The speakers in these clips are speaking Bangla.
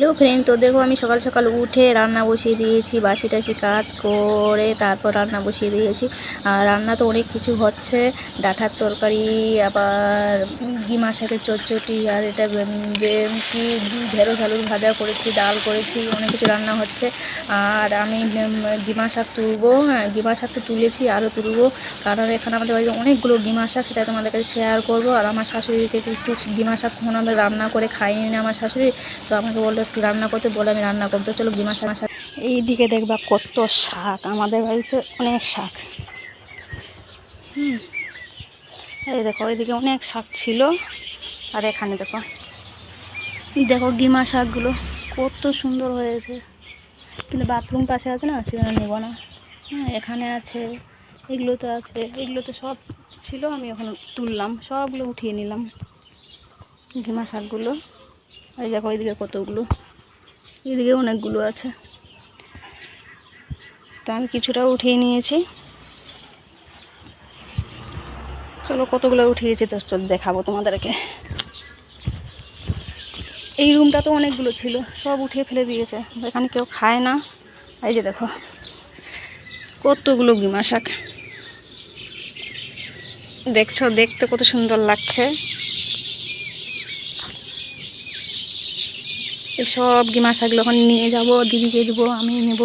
হ্যালো ফ্রেন্ড তো দেখো আমি সকাল সকাল উঠে রান্না বসিয়ে দিয়েছি, বাসি টাসি কাজ করে তারপর রান্না বসিয়ে দিয়েছি। আর রান্না তো অনেক কিছু হচ্ছে, ডাঁটার তরকারি, আবার গিমা শাকের চটচটি আর এটা কি ঢেঁড়স আলুর ভাজা করেছি, ডাল করেছি, অনেক কিছু রান্না হচ্ছে। আর আমি গিমা শাক তুলবো হ্যাঁ গিমা শাকটা তুলেছি, আরও তুলবো, কারণ এখানে আমাদের বাড়িতে অনেকগুলো গিমা শাক সেটা তোমাদের কাছে শেয়ার করব। আর আমার শাশুড়িকে একটু গিমা শাক কখনো আমরা রান্না করে খাইনি না, আমার শাশুড়ি, তো আমাকে বলল একটু রান্না করতে বলে আমি রান্না করতে চলো গিমা শাক শাক এইদিকে দেখবা কত শাক, আমাদের বাড়িতে অনেক শাক। হুম। এই দেখো, এইদিকে অনেক শাক ছিল। আর এখানে দেখো। দেখো গিমা শাকগুলো, কত সুন্দর হয়েছে। কিন্তু বাথরুম পাশে আছে না, সেজন্য নেব না। হ্যাঁ এখানে আছে, এগুলো তো আছে, এগুলো তো সব ছিল, আমি এখন তুললাম, সবগুলো উঠিয়ে নিলাম। ঘিমা শাকগুলো। এই দেখো এইদিকে কতগুলো, এদিকে অনেকগুলো আছে। তা আমি কিছুটা উঠিয়ে নিয়েছি। চলো, কতগুলো উঠিয়েছি তো দেখাবো তোমাদেরকে। এই রুমটা তো অনেকগুলো ছিল, সব উঠিয়ে ফেলে দিয়েছে এখানে কেউ খায় না। এই যে দেখো, কতগুলো গিমা শাক দেখছ, দেখতে কত সুন্দর লাগছে। এসব গিমা শাকগুলো এখন নিয়ে যাব, দিদিকে দিব, আমি নেব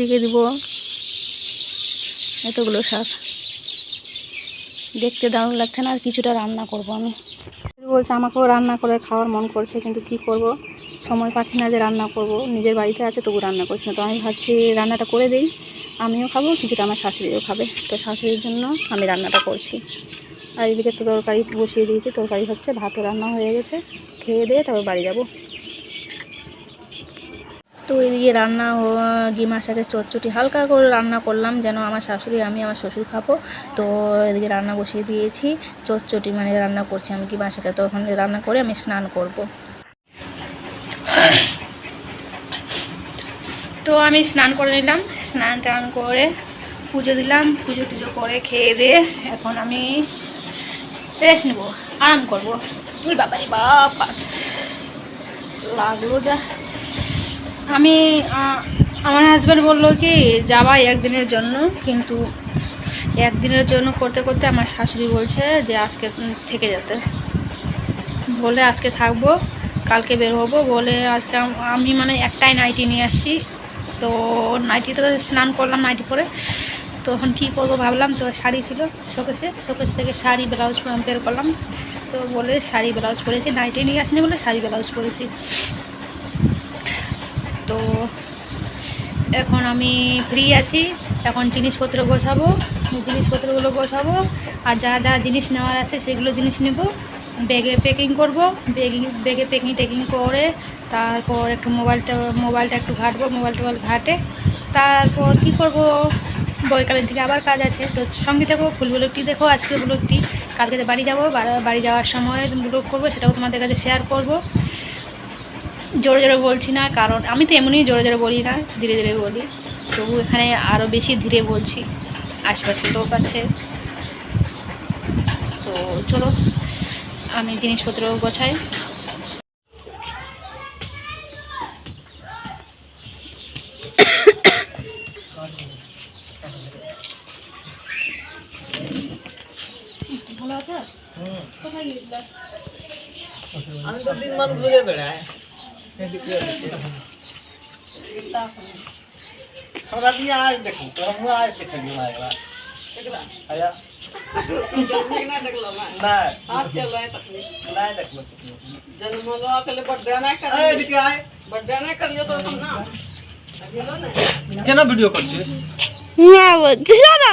দিকে দিব। এতগুলো শাক। দেখতে দারুণ লাগছে না, আর কিছুটা রান্না করব আমি। বলছে, আমাকেও রান্না করে খাওয়ার মন করছে, কিন্তু কি করব? সময় পাচ্ছি না যে রান্না করব। নিজের বাড়িতে আছে, তবু রান্না করছি না। তো আমি ভাবছি, রান্নাটা করে দিই। আমিও খাব, কিছুটা আমার শাশুড়িও খাবে। তো শাশুড়ির জন্য আমি রান্নাটা করছি। আর এদিকে তো তরকারি বসিয়ে দিয়েছি। তরকারি হচ্ছে, ভাতও রান্না হয়ে গেছে। খেয়ে দিয়ে তারপর বাড়ি যাব। তো এদিকে রান্না হ- গিমা শাকের চটচটি হালকা করে রান্না করলাম, যেন আমার শাশুড়ি, আমি আমার শ্বশুর খাব। তো এদিকে রান্না বসিয়ে দিয়েছি, চটচটি মানে রান্না করছি আমি গিমা শাকে তো ওখানে রান্না করে আমি স্নান করব। তো আমি স্নান করে নিলাম, স্নান টান করে পুজো দিলাম, পুজো টুজো করে খেয়ে দিয়ে এখন আমি রেস্ট নেব, আরাম করব। বাবারে বাপ লাগল যা। আমি আমার হাজব্যান্ড বলল কি, যাবা একদিনের জন্য, কিন্তু একদিনের জন্য করতে করতে আমার শাশুড়ি বলছে যে আজকে থেকে যেতে। বলে আজকে থাকব, কালকে বের হব, বলে আজকে আমি মানে একটাই নাইটি নিয়ে আসছি। তো নাইটিটা স্নান করলাম নাইটি পরে তো এখন কী করব ভাবলাম, তো শাড়ি ছিল শোকেসে, শোকেস থেকে শাড়ি ব্লাউজ বের করলাম। তো বলে শাড়ি ব্লাউজ পরেছি নাইটি নিয়ে আসিনি বলে শাড়ি ব্লাউজ পরেছি। তো এখন আমি ফ্রি আছি। এখন জিনিসপত্র গোছাবো, জিনিসপত্রগুলো গোছাবো, আর যা যা জিনিস নেওয়ার আছে সেগুলো জিনিস নেব। ব্যাগে প্যাকিং করব, ব্যাগিং, ব্যাগে প্যাকিং ট্যাকিং করে, তারপর একটু মোবাইলটা মোবাইলটা একটু ঘাটবো মোবাইল টোবাইল ঘাটে। তারপর কি করব? বৈকালের দিকে আবার কাজ আছে। তো সঙ্গে থেকো, ফুল ব্লগটি দেখো, আজকের ব্লগটি। কালকে বাড়ি যাব, বাড়ি যাওয়ার সময় ব্লগ করব, সেটাও তোমাদের কাছে শেয়ার করব। জোরে জোরে বলছি না কারণ আমি তো এমনিই জোরে জোরে বলি না ধীরে ধীরে বলি। তবু এখানে আরও বেশি ধীরে বলছি আশপাশে লোক আছে। তো চলো আমি জিনিসপত্র গোছাই। ভালো আছে কোথায় আমি তো দিন মান ঘুরে ওদিকে। हमरा दिया आज देखो तोरा मुंह आज देखलियो भाई बा देखला आया नहीं हां चलो है तक नहीं देखलो जन्म लो अकेले बर्थडे ना कर ए दिखे आए बर्थडे ना कर लियो तो तुम ना केना वीडियो कर छिस ना वो जाना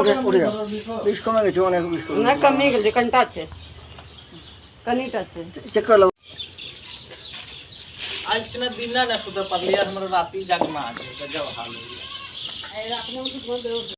উঠে উঠে যাও বিষ কমে গেছে অনেক বিষ কমে না কমে গেছে কনটা আছে कनिटा আছে চেক করে লো आज इतना दिन ना ना सुधर पगली यार हमारा रात ही जागना आज गजब हाल हो गया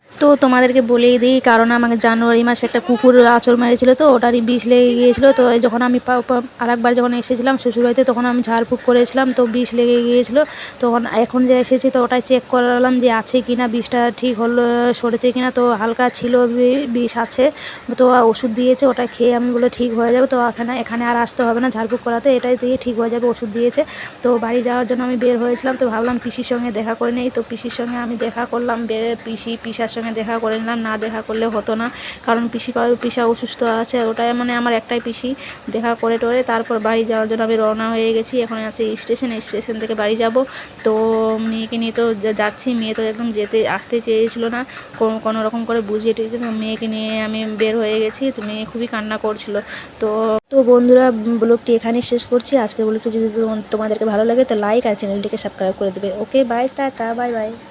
তো তোমাদেরকে বলেই দিই, কারণ আমাকে জানুয়ারি মাসে একটা কুকুর আঁচড় মেরেছিল তো, ওটারই বিষ লেগে গিয়েছিল তো যখন আমি আর একবার যখন এসেছিলাম শ্বশুরবাড়িতে তখন আমি ঝাড়ফুঁক করেছিলাম তো বিষ লেগে গিয়েছিল। তখন এখন যে এসেছি তো ওটাই চেক করালাম যে আছে কি না বিষটা ঠিক হলো, সরেছে কি না তো হালকা ছিল বিষ আছে। তো ওষুধ দিয়েছে, ওটা খেয়ে আমি বলে ঠিক হয়ে যাবে, তো এখানে এখানে আর আসতে হবে না, ঝাড়ফুঁক করাতে, এটাই দিয়ে ঠিক হয়ে যাবে ওষুধ দিয়েছে। তো বাড়ি যাওয়ার জন্য আমি বের হয়েছিলাম, তো ভাবলাম পিসির সঙ্গে দেখা করে নেই, তো পিসির সঙ্গে আমি দেখা করলাম পিসি পিসার সঙ্গে দেখা করে নিলাম, না দেখা করলে হতো না। কারণ পিসি পিসা অসুস্থ আছে ওটাই মানে আমার একটাই পিসি। দেখা করে টোরে তারপর বাড়ি যাওয়ার জন্য আমি রওনা হয়ে গেছি। এখন আছে স্টেশন স্টেশন থেকে বাড়ি যাব। তো মেয়েকে নিয়ে তো যাচ্ছি। মেয়ে তো একদম যেতে, আসতে চেয়েছিল না। কোনো রকম করে বুঝিয়ে টুঝিয়ে তো মেয়েকে নিয়ে আমি বের হয়ে গেছি। তো মেয়ে খুবই কান্না করছিল। তো তো বন্ধুরা, ব্লগটি এখানে শেষ করছি। আজকের ব্লগটি যদি তোমাদেরকে ভালো লাগে, তো লাইক আর চ্যানেলটিকে সাবস্ক্রাইব করে দেবে। ওকে বাই টা বাই বাই